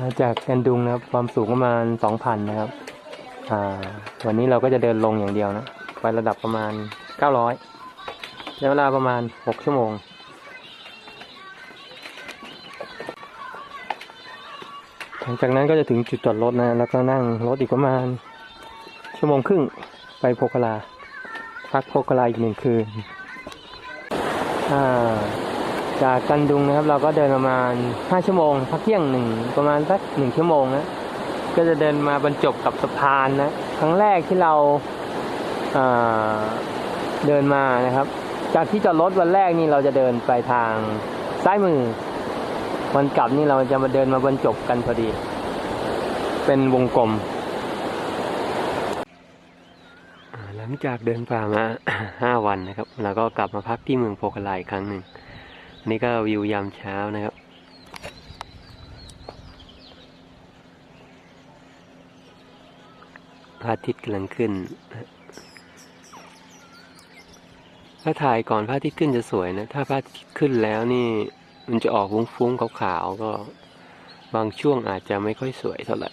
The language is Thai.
มาจากแกนดุงนะครับ ความสูงประมาณสองพันนะครับ อ่า วันนี้เราก็จะเดินลงอย่างเดียวนะไประดับประมาณเก้าร้อยใช้เวลาประมาณหกชั่วโมงหลังจากนั้นก็จะถึงจุดจอดรถนะ แล้วก็นั่งรถอีกประมาณ ชั่วโมงครึ่งไปโพคลา พักโพคลาอีกหนึ่งคืน อ่า จากกันดุงนะครับ เราก็เดินประมาณ 5 ชั่วโมงพักเที่ยงหนึ่งประมาณสักหนึ่งชั่วโมงนะก็จะเดินมาบรรจบกับสะพานนะครั้งแรกที่เราอ่าเดินมานะครับ จากที่จอดรถวันแรกนี่เราจะเดินไปทางซ้ายมือวันกลับนี่เราจะมาเดินมาบรรจบกันพอดี เป็นวงกลมหลังจากเดินป่ามาห้าวันนะครับแล้วก็กลับมาพักที่เมืองโพคลายอีกครั้งหนึ่ง นี่ก็วิวยามเช้านะครับ พระอาทิตย์กำลังขึ้น ถ้าถ่ายก่อนพระอาทิตย์ขึ้นจะสวยนะ ถ้าพระอาทิตย์ขึ้นแล้วนี่ มันจะออกฟุ้งๆขาวๆก็ บางช่วงอาจจะไม่ค่อยสวยเท่าไหร่